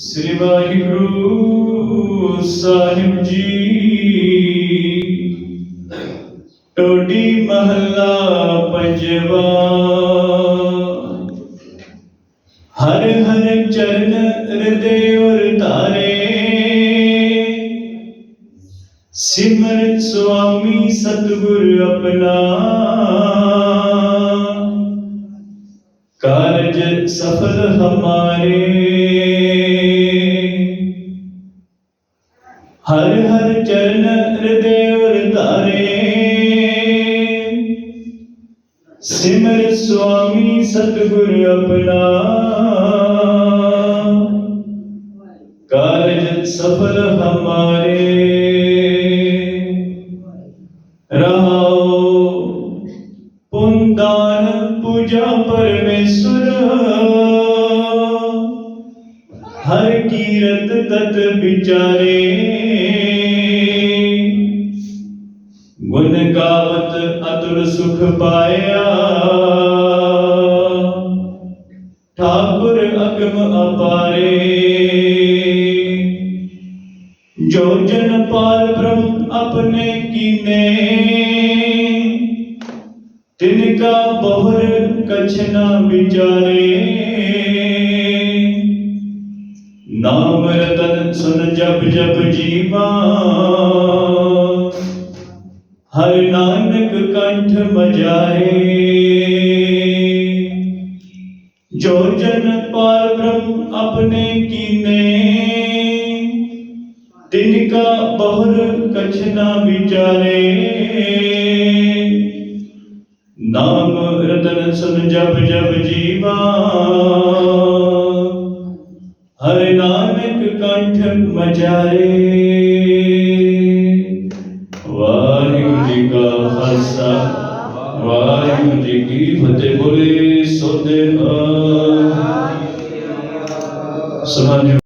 ਸ੍ਰੀ ਵਾਹਿਗੁਰੂ ਸਾਹਿਬ ਜੀ। ਟੋਡੀ ਮਹੱਲਾ ਪੰਜਵਾ। ਹਰ ਹਰ ਚਰਨ ਹਿਰਦੇ ਔਰ ਧਾਰੇ। ਸਿਮਰਤ ਸੁਆਮੀ ਸਤਿਗੁਰ ਆਪਣਾ। ਕਾਰਜ ਸਫਲ ਹਮਾਰੇ। ਚਰਨ ਹਿਰਦੇ ਔਰ ਧਾਰੇ ਸਿਮਰ ਸੁਆਮੀ ਸਤਿਗੁਰ ਆਪਣਾ। ਕਾਰਜ ਸਫਲ ਹਮਾਰੇ। ਰਹਾਓ ਪੁੰਦਾਨ ਪੂਜਾ ਪਰਮੇਸ਼ਰ। ਹਰ ਕੀਰਤ ਤਤ ਵਿਚਾਰੇ। ਸੁਖ ਪਾਇਆ। ਠਾਕੁਰ ਅਗਮ ਅਪਾਰੇ। ਜੋ ਜਨ ਪਾਲ ਬ੍ਰਹਮ ਆਪਣੇ ਕੀਨੇ ਤਿਨਕਾ ਬਹੁਰ ਕਛ ਨਾ ਵਿਚਾਰੇ। ਨਾਮ ਰਤਨ ਸੁਨ ਜਪ ਜਪ ਜੀਵਾ। ਹਰ ਨਾਨਕ ਕੰਠ ਮਜਾਏ ਜੋ ਜਨ ਪਾਰ ਬ੍ਰਹਮ ਆਪਣੇ ਕੀਨੇ ਤਿਨਕਾ ਬਹੁਰ ਕਛ ਨਾ ਵਿਚਾਰੇ। ਨਾਮ ਰਤਨ ਸੁਨ ਜਪ ਜਪ ਜੀਵਾ। ਹਰਿ ਨਾਨਕ ਕੰਠ ਮਜਾਰੇ ਵਾਹਿਗੁਰੂ ਜੀ ਕੀ ਫਤਿਹ ਬੋਲੇ ਸੋਦੇ ਆ ਸਮਾਜ